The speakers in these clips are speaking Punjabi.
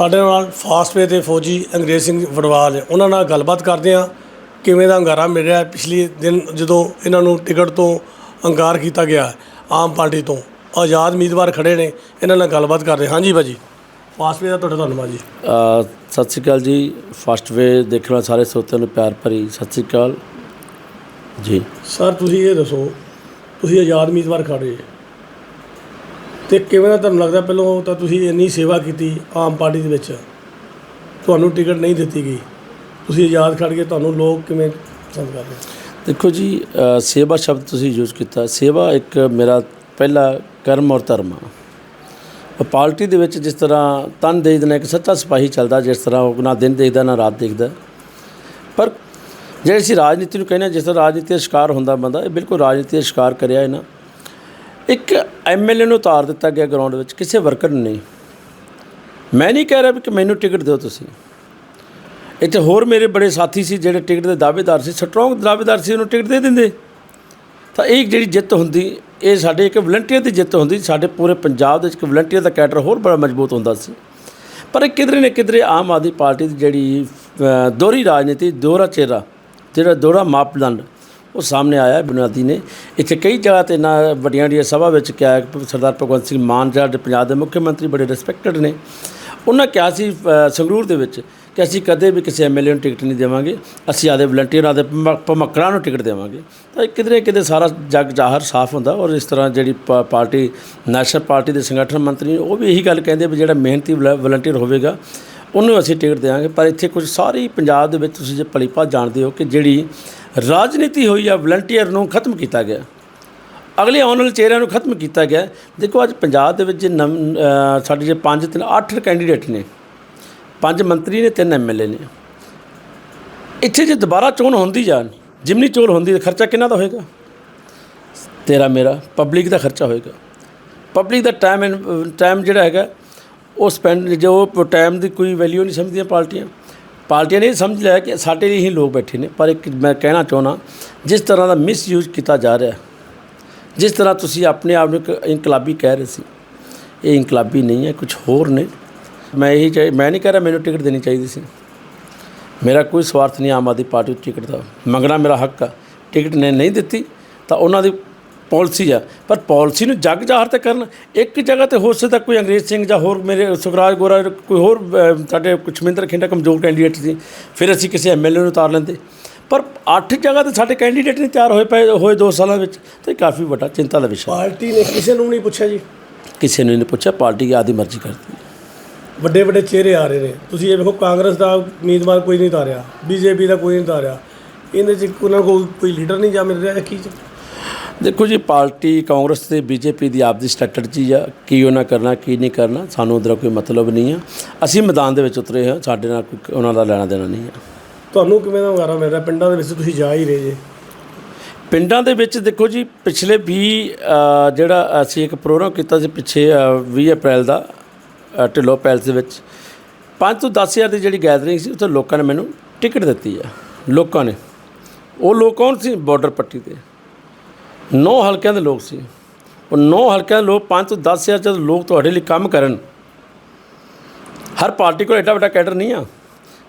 ਸਾਡੇ ਨਾਲ ਫਾਸਟਵੇ ਦੇ ਫੌਜੀ ਅੰਗਰੇਜ਼ ਸਿੰਘ ਵੜਵਾਲ ਹੈ। ਉਹਨਾਂ ਨਾਲ ਗੱਲਬਾਤ ਕਰਦੇ ਆ ਕਿਵੇਂ ਦਾ ਹੰਗਾਰਾ ਮਿਲ ਰਿਹਾ ਪਿਛਲੇ ਦਿਨ ਜਦੋਂ ਇਹਨਾਂ ਨੂੰ ਟਿਕਟ ਤੋਂ ਹੰਕਾਰ ਕੀਤਾ ਗਿਆ ਆਮ ਪਾਰਟੀ ਤੋਂ। ਆਜ਼ਾਦ ਉਮੀਦਵਾਰ ਖੜੇ ਨੇ ਇਹਨਾਂ ਨਾਲ ਗੱਲਬਾਤ ਕਰਦੇ ਹਾਂਜੀ ਭਾਜੀ ਫਾਸਟਵੇ ਦਾ ਤੁਹਾਡਾ ਧੰਨਵਾਦ ਜੀ। ਸਤਿ ਸ਼੍ਰੀ ਅਕਾਲ ਜੀ। ਫਸਟ ਵੇ ਦੇਖਣ ਵਾਲੇ ਸਾਰੇ ਸਰੋਤਿਆਂ ਨੂੰ ਪਿਆਰ ਭਰੀ ਸਤਿ ਸ਼੍ਰੀ ਅਕਾਲ। ਜੀ। ਸਰ ਤੁਸੀਂ ਇਹ ਦੱਸੋ ਤੁਸੀਂ ਆਜ਼ਾਦ ਉਮੀਦਵਾਰ ਖੜੇ ਤੇ ਕਿਵੇਂ ਦਾ ਤੁਹਾਨੂੰ ਲੱਗਦਾ ਪਹਿਲਾਂ ਤਾਂ ਤੁਸੀਂ ਇੰਨੀ ਸੇਵਾ ਕੀਤੀ ਆਮ ਪਾਰਟੀ ਦੇ ਵਿੱਚ? ਤੁਹਾਨੂੰ ਟਿਕਟ ਨਹੀਂ ਦਿੱਤੀ ਗਈ। ਤੁਸੀਂ ਆਜ਼ਾਦ ਖੜ ਕੇ ਤੁਹਾਨੂੰ ਲੋਕ ਕਿਵੇਂ ਪਸੰਦ ਕਰ ਦੇਖੋ ਜੀ ਸੇਵਾ ਸ਼ਬਦ ਤੁਸੀਂ ਯੂਜ਼ ਕੀਤਾ। ਸੇਵਾ ਇੱਕ ਮੇਰਾ ਪਹਿਲਾ ਕਰਮ ਔਰ ਧਰਮ ਆ। ਪਾਰਟੀ ਦੇ ਵਿੱਚ ਜਿਸ ਤਰ੍ਹਾਂ ਤਨ ਦੇ ਦੇਣਾ ਇੱਕ ਸੱਚਾ ਸਿਪਾਹੀ ਚੱਲਦਾ ਜਿਸ ਤਰ੍ਹਾਂ ਉਹ ਨਾ ਦਿਨ ਦੇਖਦਾ ਨਾ ਰਾਤ ਦੇਖਦਾ। ਪਰ ਜਿਹੜੇ ਅਸੀਂ ਰਾਜਨੀਤੀ ਨੂੰ ਕਹਿੰਦੇ ਹਾਂ, ਜਿਸ ਤਰ੍ਹਾਂ ਰਾਜਨੀਤੀ ਦਾ ਸ਼ਿਕਾਰ ਹੁੰਦਾ ਬੰਦਾ ਇਹ ਬਿਲਕੁਲ ਰਾਜਨੀਤੀ ਦਾ ਸ਼ਿਕਾਰ ਕਰਿਆ ਇਹਨਾਂ। ਇੱਕ ਐਮਐਲਏ ਨੂੰ ਉਤਾਰ ਦਿੱਤਾ ਗਿਆ ਗਰਾਊਂਡ ਵਿੱਚ ਕਿਸੇ ਵਰਕਰ ਨੂੰ ਨਹੀਂ। ਮੈਂ ਨਹੀਂ ਕਹਿ ਰਿਹਾ ਵੀ ਕਿ ਮੈਨੂੰ ਟਿਕਟ ਦਿਓ ਤੁਸੀਂ। ਇੱਥੇ ਹੋਰ ਮੇਰੇ ਬੜੇ ਸਾਥੀ ਸੀ ਜਿਹੜੇ ਟਿਕਟ ਦੇ ਦਾਅਵੇਦਾਰ ਸੀ ਸਟਰੋਂਗ ਦਾਅਵੇਦਾਰ ਸੀ, ਉਹਨੂੰ ਟਿਕਟ ਦੇ ਦਿੰਦੇ। ਤਾਂ ਇਹ ਜਿਹੜੀ ਜਿੱਤ ਹੁੰਦੀ, ਇਹ ਸਾਡੇ ਇੱਕ ਵਲੰਟੀਅਰ ਦੀ ਜਿੱਤ ਹੁੰਦੀ, ਸਾਡੇ ਪੂਰੇ ਪੰਜਾਬ ਦੇ ਵਿੱਚ ਇੱਕ ਵਲੰਟੀਅਰ ਦਾ ਕੈਡਰ ਹੋਰ ਬੜਾ ਮਜ਼ਬੂਤ ਹੁੰਦਾ ਸੀ। ਪਰ ਇਹ ਕਿਧਰੇ ਨਾ ਕਿਧਰੇ ਆਮ ਆਦਮੀ ਪਾਰਟੀ ਦੀ ਜਿਹੜੀ ਦੋਹਰੀ ਰਾਜਨੀਤੀ, ਦੋਹਰਾ ਚਿਹਰਾ, ਜਿਹੜਾ ਦੋਹਰਾ ਮਾਪਦੰਡ ਉਹ ਸਾਹਮਣੇ ਆਇਆ ਬੁਨਿਆਦੀ ਨੇ। ਇੱਥੇ ਕਈ ਜਗ੍ਹਾ ਤੇ ਨਾ ਵੱਡੀਆਂ ਵੱਡੀਆਂ ਸਭਾ ਵਿੱਚ ਕਿਹਾ ਸਰਦਾਰ ਭਗਵੰਤ ਸਿੰਘ ਮਾਨ ਜਿਹੜਾ ਪੰਜਾਬ ਦੇ ਮੁੱਖ ਮੰਤਰੀ ਬੜੇ ਰਿਸਪੈਕਟਡ ਨੇ। ਉਹਨਾਂ ਕਿਹਾ ਸੀ ਸੰਗਰੂਰ ਦੇ ਵਿੱਚ ਕਿ ਅਸੀਂ ਕਦੇ ਵੀ ਕਿਸੇ ਐਮਐਲਏ ਨੂੰ ਟਿਕਟ ਨਹੀਂ ਦੇਵਾਂਗੇ। ਅਸੀਂ ਆਦੇ ਵਲੰਟੀਅਰਾਂ ਦੇ ਭਮ- ਭਮੱਕੜਾਂ ਨੂੰ ਟਿਕਟ ਦੇਵਾਂਗੇ। ਤਾਂ ਇਹ ਕਿਧਰੇ ਕਿਤੇ ਸਾਰਾ ਜੱਗ ਜ਼ਾਹਰ ਸਾਫ਼ ਹੁੰਦਾ ਔਰ ਇਸ ਤਰ੍ਹਾਂ ਜਿਹੜੀ ਪਾ- ਪਾਰਟੀ, ਨੈਸ਼ਨਲ ਪਾਰਟੀ ਦੇ ਸੰਗਠਨ ਮੰਤਰੀ ਉਹ ਵੀ ਇਹੀ ਗੱਲ ਕਹਿੰਦੇ ਵੀ ਜਿਹੜਾ ਮਿਹਨਤੀ ਵਲੰਟੀਅਰ ਹੋਵੇਗਾ, ਉਹਨੂੰ ਅਸੀਂ ਟਿਕਟ ਦੇਵਾਂਗੇ। ਪਰ ਇੱਥੇ ਕੁਝ ਸਾਰੀ ਪੰਜਾਬ ਦੇ ਵਿੱਚ ਤੁਸੀਂ ਜੇ ਭਲੀਭਾਤ ਜਾਣਦੇ ਹੋ ਕਿ ਜਿਹੜੀ ਰਾਜਨੀਤੀ ਹੋਈ ਆ ਵਲੰਟੀਅਰ ਨੂੰ ਖਤਮ ਕੀਤਾ ਗਿਆ। ਅਗਲੇ ਆਉਣ ਵਾਲੇ ਚਿਹਰਿਆਂ ਨੂੰ ਖਤਮ ਕੀਤਾ ਗਿਆ। ਦੇਖੋ, ਅੱਜ ਪੰਜਾਬ ਦੇ ਵਿੱਚ ਜੇ ਨਵ ਸਾਡੇ ਜੇ ਪੰਜ, ਤਿੰਨ, ਅੱਠ ਕੈਂਡੀਡੇਟ ਨੇ। ਪੰਜ ਮੰਤਰੀ ਨੇ, ਤਿੰਨ ਐਮਐਲਏ ਨੇ। ਇੱਥੇ ਜੇ ਦੁਬਾਰਾ ਚੋਣ ਹੁੰਦੀ ਜਾਣ, ਜਿਮਨੀ ਚੋਣ ਹੁੰਦੀ, ਤਾਂ ਖਰਚਾ ਕਿੰਨਾ ਦਾ ਹੋਏਗਾ? ਤੇਰਾ ਮੇਰਾ ਪਬਲਿਕ ਦਾ ਖਰਚਾ ਹੋਏਗਾ। ਪਬਲਿਕ ਦਾ ਟਾਈਮ ਟਾਈਮ ਜਿਹੜਾ ਹੈਗਾ, ਉਹ ਸਪੈਂਡ ਜੋ ਟਾਈਮ ਦੀ ਕੋਈ ਵੈਲਿਊ ਨਹੀਂ ਸਮਝਦੀਆਂ ਪਾਰਟੀਆਂ। ਪਾਰਟੀਆਂ ਨੇ ਇਹ ਸਮਝ ਲਿਆ ਕਿ ਸਾਡੇ ਲਈ ਹੀ ਲੋਕ ਬੈਠੇ ਨੇ, ਪਰ ਇੱਕ ਮੈਂ ਕਹਿਣਾ ਚਾਹੁੰਦਾ, ਜਿਸ ਤਰ੍ਹਾਂ ਦਾ ਮਿਸਯੂਜ਼ ਕੀਤਾ ਜਾ ਰਿਹਾ, ਜਿਸ ਤਰ੍ਹਾਂ ਤੁਸੀਂ ਆਪਣੇ ਆਪ ਨੂੰ ਇੱਕ ਇਨਕਲਾਬੀ ਕਹਿ ਰਹੇ ਸੀ, ਇਹ ਇਨਕਲਾਬੀ ਨਹੀਂ ਹੈ ਕੁਝ ਹੋਰ ਨੇ। ਮੈਂ ਇਹੀ ਚਾਹੀ, ਮੈਂ ਨਹੀਂ ਕਹਿ ਰਿਹਾ ਮੈਨੂੰ ਟਿਕਟ ਦੇਣੀ ਚਾਹੀਦੀ ਸੀ। ਮੇਰਾ ਕੋਈ ਸਵਾਰਥ ਨਹੀਂ ਆਮ ਆਦਮੀ ਪਾਰਟੀ ਨੂੰ ਟਿਕਟ ਦਾ। ਮੰਗਣਾ ਮੇਰਾ ਹੱਕ ਆ। ਟਿਕਟ ਨੇ ਨਹੀਂ ਦਿੱਤੀ, ਤਾਂ ਉਹਨਾਂ ਦੀ ਪਾਲਿਸੀ ਆ। ਪਰ ਪਾਲਿਸੀ ਨੂੰ ਜੱਗ ਜ਼ਾਹਰ ਤੇ ਕਰਨ ਇੱਕ ਜਗ੍ਹਾ ਤੇ ਹੋ ਸਕਦਾ ਕੋਈ ਅੰਗਰੇਜ਼ ਸਿੰਘ ਜਾਂ ਹੋਰ ਮੇਰੇ ਸੁਖਰਾਜ ਗੋਰਾ ਕੋਈ ਹੋਰ ਸਾਡੇ ਕੁਛਮਿੰਦਰ ਖਿੰਡਾ ਕਮਜ਼ੋਰ ਕੈਂਡੀਡੇਟ ਸੀ ਫਿਰ ਅਸੀਂ ਕਿਸੇ ਐਮਐਲਏ ਨੂੰ ਉਤਾਰ ਲੈਂਦੇ। ਪਰ ਅੱਠ ਜਗ੍ਹਾ ਤੇ ਸਾਡੇ ਕੈਂਡੀਡੇਟ ਨੇ ਤਿਆਰ ਹੋਏ ਪਏ ਹੋਏ 2 ਸਾਲਾਂ ਵਿੱਚ ਤੇ ਕਾਫੀ ਵੱਡਾ ਚਿੰਤਾ ਦਾ ਵਿਸ਼ਾ। ਪਾਰਟੀ ਨੇ ਕਿਸੇ ਨੂੰ ਨਹੀਂ ਪੁੱਛਿਆ ਜੀ? ਕਿਸੇ ਨੇ ਨਹੀਂ ਪੁੱਛਿਆ ਪਾਰਟੀ ਆਦੀ ਮਰਜ਼ੀ ਕਰਦੀ ਵੱਡੇ ਵੱਡੇ ਚਿਹਰੇ ਆ ਰਹੇ ਨੇ। ਤੁਸੀਂ ਇਹ ਵੇਖੋ ਕਾਂਗਰਸ ਦਾ ਉਮੀਦਵਾਰ ਕੋਈ ਨਹੀਂ ਤਾਰਿਆ ਬੀਜੇਪੀ ਦਾ ਕੋਈ ਨਹੀਂ ਤਾਰਿਆ ਇਹਦੇ ਚ ਉਹਨਾਂ ਕੋਲ ਕੋਈ ਲੀਡਰ ਨਹੀਂ ਜਾ ਮਿਲ ਰਿਹਾ ਕੀ ਚ? ਦੇਖੋ ਜੀ ਪਾਰਟੀ ਕਾਂਗਰਸ ਤੇ ਬੀਜੇਪੀ ਦੀ ਆਪਦੀ ਸਟ੍ਰੈਟਜੀ ਆ। ਕੀ ਉਹਨਾਂ ਕਰਨਾ ਕੀ ਨਹੀਂ ਕਰਨਾ ਸਾਨੂੰ ਉਹਦਾ ਕੋਈ ਮਤਲਬ ਨਹੀਂ ਆ। ਅਸੀਂ ਮੈਦਾਨ ਦੇ ਵਿੱਚ ਉਤਰੇ ਹਾਂ ਸਾਡੇ ਨਾਲ ਕੋਈ ਉਹਨਾਂ ਦਾ ਲੈਣਾ ਦੇਣਾ ਨਹੀਂ ਆ। ਤੁਹਾਨੂੰ ਕਿਵੇਂ ਦਾ ਹੰਗਾਰਾ ਮਿਲ ਰਿਹਾ? ਪਿੰਡਾਂ ਦੇ ਵਿੱਚ ਤੁਸੀਂ ਜਾ ਹੀ ਰਹੇ ਜੇ। ਪਿੰਡਾਂ ਦੇ ਵਿੱਚ ਦੇਖੋ ਜੀ ਪਿਛਲੇ 20 ਅ, ਜਿਹੜਾ ਅਸੀਂ ਇੱਕ ਪ੍ਰੋਗਰਾਮ ਕੀਤਾ ਸੀ ਪਿੱਛੇ ਅ, 20 ਅਪ੍ਰੈਲ ਦਾ ਢਿੱਲੋਂ ਪੈਲਸ ਦੇ ਵਿੱਚ 5 ਤੋਂ 10000 ਦੀ ਜਿਹੜੀ ਗੈਦਰਿੰਗ ਸੀ ਉੱਥੇ ਲੋਕਾਂ ਨੇ ਮੈਨੂੰ ਟਿਕਟ ਦਿੱਤੀ ਆ। ਲੋਕਾਂ ਨੇ। ਉਹ ਲੋਕ ਕੌਣ ਸੀ? ਬਾਰਡਰ ਪੱਟੀ ਤੇ। ਨੌ ਹਲਕਿਆਂ ਦੇ ਲੋਕ ਸੀ। ਉਹ ਨੌ ਹਲਕਿਆਂ ਦੇ ਲੋਕ 5 ਤੋਂ 10000 ਜਦ ਲੋਕ ਤੁਹਾਡੇ ਲਈ ਕੰਮ ਕਰਨ, ਹਰ ਪਾਰਟੀ ਕੋਲ ਐਡਾ ਵੱਡਾ ਕੈਡਰ ਨਹੀਂ ਆ।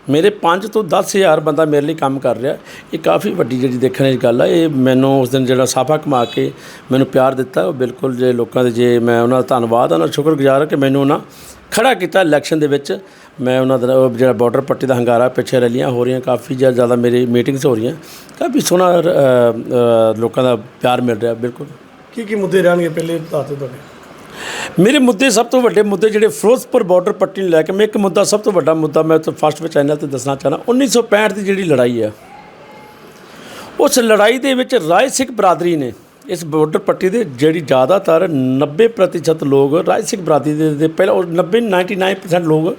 ਮੇਰੇ 5 ਤੋਂ 10000 ਬੰਦਾ ਮੇਰੇ ਲਈ ਕੰਮ ਕਰ ਰਿਹਾ। ਇਹ ਕਾਫੀ ਵੱਡੀ ਜਿਹੜੀ ਦੇਖਣ ਦੀ ਗੱਲ ਆ। ਇਹ ਮੈਨੂੰ ਉਸ ਦਿਨ ਜਿਹੜਾ ਸਾਫਾ ਕਮਾ ਕੇ ਮੈਨੂੰ ਪਿਆਰ ਦਿੱਤਾ। ਉਹ ਬਿਲਕੁਲ ਜੇ ਲੋਕਾਂ ਦੇ ਜੇ ਮੈਂ ਉਹਨਾਂ ਦਾ ਧੰਨਵਾਦ ਉਹਨਾਂ ਦਾ ਸ਼ੁਕਰਗੁਜ਼ਾਰ ਹਾਂ ਕਿ ਮੈਨੂੰ ਉਹਨਾਂ ਖੜਾ ਕੀਤਾ ਇਲੈਕਸ਼ਨ ਦੇ ਵਿੱਚ। ਮੈਂ ਉਹਨਾਂ ਦਾ ਜਿਹੜਾ ਬਾਰਡਰ ਪੱਟੀ ਦਾ ਹੰਗਾਰਾ ਪਿੱਛੇ ਰੈਲੀਆਂ ਹੋ ਰਹੀਆਂ ਕਾਫੀ ਜ਼ਿਆ- ਜ਼ਿਆਦਾ ਮੇਰੀ ਮੀਟਿੰਗਸ ਹੋ ਰਹੀਆਂ। ਕਾਫੀ ਸੋਹਣਾ ਲੋਕਾਂ ਦਾ ਪਿਆਰ ਮਿਲ ਰਿਹਾ ਬਿਲਕੁਲ। ਕੀ ਕੀ ਮੁੱਦੇ ਰਹਿਣਗੇ ਪਹਿਲੇ ਦੱਸਦੇ ਤੁਹਾਡੇ? ਮੇਰੇ ਮੁੱਦੇ ਸਭ ਤੋਂ ਵੱਡੇ ਮੁੱਦੇ ਜਿਹੜੇ ਫਿਰੋਜ਼ਪੁਰ ਬਾਰਡਰ ਪੱਟੀ ਨੂੰ ਲੈ ਕੇ ਮੈਂ ਇੱਕ ਮੁੱਦਾ ਸਭ ਤੋਂ ਵੱਡਾ ਮੁੱਦਾ ਮੈਂ ਤਾਂ ਫਸਟ ਵਿੱਚ ਚੈਨਲ ਤੇ ਦੱਸਣਾ ਚਾਹਨਾ 1965 ਦੀ ਜਿਹੜੀ ਲੜਾਈ ਹੈ ਉਸ ਲੜਾਈ ਦੇ ਵਿੱਚ ਰਾਏ ਸਿੱਖ ਬਰਾਦਰੀ ਨੇ ਇਸ ਬਾਰਡਰ ਪੱਟੀ ਦੇ ਜਿਹੜੀ ਜ਼ਿਆਦਾਤਰ 90% ਲੋਕ ਰਾਏ ਸਿੱਖ ਬਰਾਦਰੀ ਦੇ ਪਹਿਲਾਂ ਉਹ 90 99% ਲੋਕ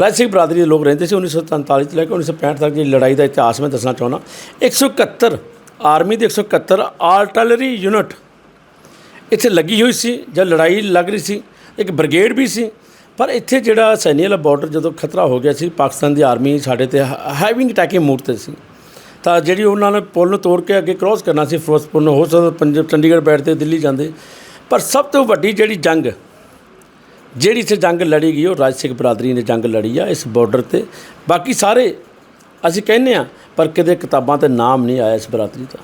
ਰਾਜ ਸਿੰਘ ਬਰਾਦਰੀ ਦੇ ਲੋਕ ਰਹਿੰਦੇ ਸੀ 1947 ਤੋਂ ਲੈ ਕੇ 1965 ਤੱਕ ਦੀ ਲੜਾਈ ਦਾ ਇਤਿਹਾਸ ਮੈਂ ਦੱਸਣਾ ਚਾਹੁੰਦਾ। 171 ਆਰਮੀ ਦੇ 171 ਆਰਟਲਰੀ ਯੂਨਿਟ ਇੱਥੇ ਲੱਗੀ ਹੋਈ ਸੀ, ਜਦ ਲੜਾਈ ਲੱਗ ਰਹੀ ਸੀ। ਇੱਕ ਬ੍ਰਿਗੇਡ ਵੀ ਸੀ। ਪਰ ਇੱਥੇ ਜਿਹੜਾ ਸੈਨੀ ਵਾਲਾ ਬਾਰਡਰ ਜਦੋਂ ਖਤਰਾ ਹੋ ਗਿਆ ਸੀ, ਪਾਕਿਸਤਾਨ ਦੀ ਆਰਮੀ ਸਾਡੇ ਤੇ ਹੈਵਿੰਗ ਅਟੈਕਿੰਗ ਮੂਡ ਤੇ ਸੀ। ਤਾਂ ਜਿਹੜੀ ਉਹਨਾਂ ਨੇ ਪੁਲ ਨੂੰ ਤੋੜ ਕੇ ਅੱਗੇ ਕ੍ਰੋਸ ਕਰਨਾ ਸੀ, ਫਿਰੋਜ਼ਪੁਰ ਨੂੰ ਹੋ ਸਕਦਾ ਪੰਜ, ਚੰਡੀਗੜ੍ਹ ਬੈਠਦੇ ਦਿੱਲੀ ਜਾਂਦੇ। ਪਰ ਸਭ ਤੋਂ ਵੱਡੀ ਜਿਹੜੀ ਜੰਗ ਜਿਹੜੀ ਇੱਥੇ ਜੰਗ ਲੜੀ ਗਈ, ਉਹ ਰਾਜ ਸਿੱਖ ਬਰਾਦਰੀ ਨੇ ਜੰਗ ਲੜੀ ਆ ਇਸ ਬਾਰਡਰ ਤੇ। ਬਾਕੀ ਸਾਰੇ ਅਸੀਂ ਕਹਿੰਦੇ ਆ ਪਰ ਕਿਤੇ ਕਿਤਾਬਾਂ ਤੇ ਨਾਮ ਨਹੀਂ ਆਇਆ ਇਸ ਬਰਾਦਰੀ ਦਾ।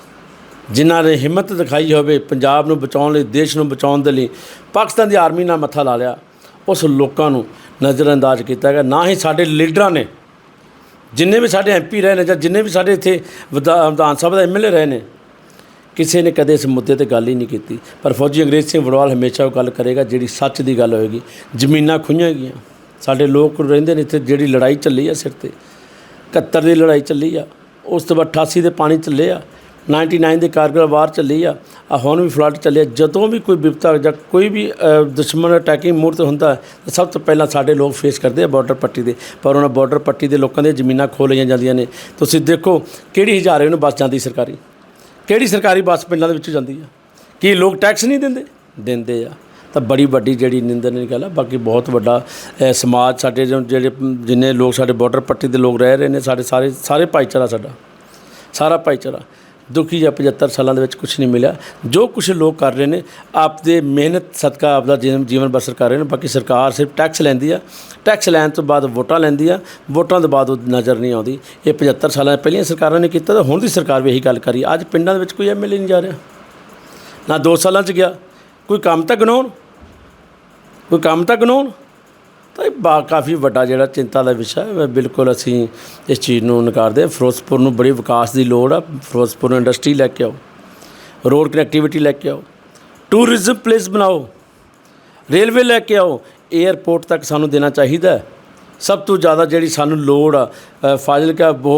ਜਿਨ੍ਹਾਂ ਨੇ ਹਿੰਮਤ ਦਿਖਾਈ ਹੋਵੇ ਪੰਜਾਬ ਨੂੰ ਬਚਾਉਣ ਲਈ, ਦੇਸ਼ ਨੂੰ ਬਚਾਉਣ ਦੇ ਲਈ, ਪਾਕਿਸਤਾਨ ਦੀ ਆਰਮੀ ਨਾਲ ਮੱਥਾ ਲਾ ਲਿਆ, ਉਸ ਲੋਕਾਂ ਨੂੰ ਨਜ਼ਰਅੰਦਾਜ਼ ਕੀਤਾ ਗਿਆ। ਨਾ ਹੀ ਸਾਡੇ ਲੀਡਰਾਂ ਨੇ, ਜਿੰਨੇ ਵੀ ਸਾਡੇ ਐਮਪੀ ਰਹੇ ਨੇ ਜਾਂ ਜਿੰਨੇ ਵੀ ਸਾਡੇ ਇੱਥੇ ਵਿਧਾ- ਵਿਧਾਨ ਸਭਾ ਦੇ ਐਮਐਲਏ ਰਹੇ ਨੇ ਕਿਸੇ ਨੇ ਕਦੇ ਇਸ ਮੁੱਦੇ ਤੇ ਗੱਲ ਹੀ ਨਹੀਂ ਕੀਤੀ। ਪਰ ਫੌਜੀ ਅੰਗਰੇਜ਼ ਸਿੰਘ ਵੜਵਾਲ ਹਮੇਸ਼ਾ ਉਹ ਗੱਲ ਕਰੇਗਾ ਜਿਹੜੀ ਸੱਚ ਦੀ ਗੱਲ ਹੋਏਗੀ। ਜ਼ਮੀਨਾਂ ਖੁਈਆਂ ਗਈਆਂ। ਸਾਡੇ ਲੋਕ ਰਹਿੰਦੇ ਨੇ ਇੱਥੇ, ਜਿਹੜੀ ਲੜਾਈ ਚੱਲੀ ਆ ਸਿਰ ਤੇ 71 ਦੀ ਲੜਾਈ ਚੱਲੀ ਆ। ਉਸ ਤੋਂ ਬਾਅਦ 88 ਦੇ ਪਾਣੀ ਚੱਲੇ ਆ। 99 ਦੇ ਕਾਰਗਿਲ ਵਾਰ ਚੱਲੀ ਆ। ਆ ਹੁਣ ਵੀ ਫਲੱਡ ਚੱਲਿਆ। ਜਦੋਂ ਵੀ ਕੋਈ ਵਿਪਤਾ ਜਾਂ ਕੋਈ ਵੀ ਦੁਸ਼ਮਣ ਅਟੈਕਿੰਗ ਮੂਰਤ ਹੁੰਦਾ ਤਾਂ ਸਭ ਤੋਂ ਪਹਿਲਾਂ ਸਾਡੇ ਲੋਕ ਫੇਸ ਕਰਦੇ ਆ ਬਾਰਡਰ ਪੱਟੀ ਦੇ। ਪਰ ਉਹਨਾਂ ਬਾਰਡਰ ਪੱਟੀ ਦੇ ਲੋਕਾਂ ਦੀਆਂ ਜ਼ਮੀਨਾਂ ਖੋਹ ਲਈਆਂ ਜਾਂਦੀਆਂ ਨੇ। ਤੁਸੀਂ ਦੇਖੋ ਕਿਹੜੀ ਹਜ਼ਾਰੇ ਨੂੰ ਬੱਸ ਜਾਂਦੀ ਸਰਕਾਰੀ। ਕਿਹੜੀ ਸਰਕਾਰੀ ਬੱਸ ਪਿੰਡਾਂ ਦੇ ਵਿੱਚ ਜਾਂਦੀ ਆ? ਕੀ ਲੋਕ ਟੈਕਸ ਨਹੀਂ ਦਿੰਦੇ? ਦਿੰਦੇ ਆ। ਤਾਂ ਬੜੀ ਵੱਡੀ ਜਿਹੜੀ ਨਿੰਦਨ ਦੀ ਗੱਲ ਆ, ਬਾਕੀ ਬਹੁਤ ਵੱਡਾ ਸਮਾਜ ਸਾਡੇ ਜੋ ਜਿਹੜੇ ਜਿੰਨੇ ਲੋਕ ਸਾਡੇ ਬਾਰਡਰ ਪੱਟੀ ਦੇ ਲੋਕ ਰਹਿ ਰਹੇ ਨੇ, ਸਾਡੇ ਸਾਰੇ ਸਾਰੇ ਭਾਈਚਾਰਾ ਸਾਡਾ, ਸਾਰਾ ਭਾਈਚਾਰਾ। ਦੁਖੀ ਆ 75 ਸਾਲਾਂ ਦੇ ਵਿੱਚ ਕੁਝ ਨਹੀਂ ਮਿਲਿਆ। ਜੋ ਕੁਝ ਲੋਕ ਕਰ ਰਹੇ ਨੇ, ਆਪਦੇ ਮਿਹਨਤ, ਸਦਕਾ ਆਪਦਾ ਜੀਵਨ ਜੀਵਨ ਬਸਰ ਕਰ ਰਹੇ ਨੇ। ਬਾਕੀ ਸਰਕਾਰ ਸਿਰਫ ਟੈਕਸ ਲੈਂਦੀ ਆ। ਟੈਕਸ ਲੈਣ ਤੋਂ ਬਾਅਦ ਵੋਟਾਂ ਲੈਂਦੀ ਆ। ਵੋਟਾਂ ਤੋਂ ਬਾਅਦ ਉਹ ਨਜ਼ਰ ਨਹੀਂ ਆਉਂਦੀ। ਇਹ 75 ਸਾਲਾਂ ਪਹਿਲੀਆਂ ਸਰਕਾਰਾਂ ਨੇ ਕੀਤਾ ਤਾਂ ਹੁਣ ਦੀ ਸਰਕਾਰ ਵੀ ਇਹੀ ਗੱਲ ਕਰੀ। ਅੱਜ ਪਿੰਡਾਂ ਦੇ ਵਿੱਚ ਕੋਈ ਐਮਐਲਏ ਨਹੀਂ ਜਾ ਰਿਹਾ। ਨਾ 2 ਸਾਲਾਂ 'ਚ ਗਿਆ। ਕੋਈ ਕੰਮ ਤਾਂ ਗਣਾਉਣ। ਕੋਈ ਕੰਮ ਤਾਂ ਗਣਾਉਣ। ਤਾਂ ਇਹ ਬਾ, ਕਾਫੀ ਵੱਡਾ ਜਿਹੜਾ ਚਿੰਤਾ ਦਾ ਵਿਸ਼ਾ ਹੈ। ਬਿਲਕੁਲ ਅਸੀਂ ਇਸ ਚੀਜ਼ ਨੂੰ ਨਕਾਰਦੇ ਹਾਂ। ਫਿਰੋਜ਼ਪੁਰ ਨੂੰ ਬੜੀ ਵਿਕਾਸ ਦੀ ਲੋੜ ਆ। ਫਿਰੋਜ਼ਪੁਰ ਨੂੰ ਇੰਡਸਟਰੀ ਲੈ ਕੇ ਆਓ। ਰੋਡ ਕਨੈਕਟੀਵਿਟੀ ਲੈ ਕੇ ਆਓ। ਟੂਰਿਜ਼ਮ ਪਲੇਸ ਬਣਾਓ। ਰੇਲਵੇ ਲੈ ਕੇ ਆਓ। 에ਅਰਪੋਰਟ ਤੱਕ ਸਾਨੂੰ ਦੇਣਾ ਚਾਹੀਦਾ ਸਭ ਤੋਂ ਜ਼ਿਆਦਾ ਜਿਹੜੀ ਸਾਨੂੰ ਲੋੜ ਆ। ਫਾਜ਼ਿਲਕਾ ਬਹੁਤ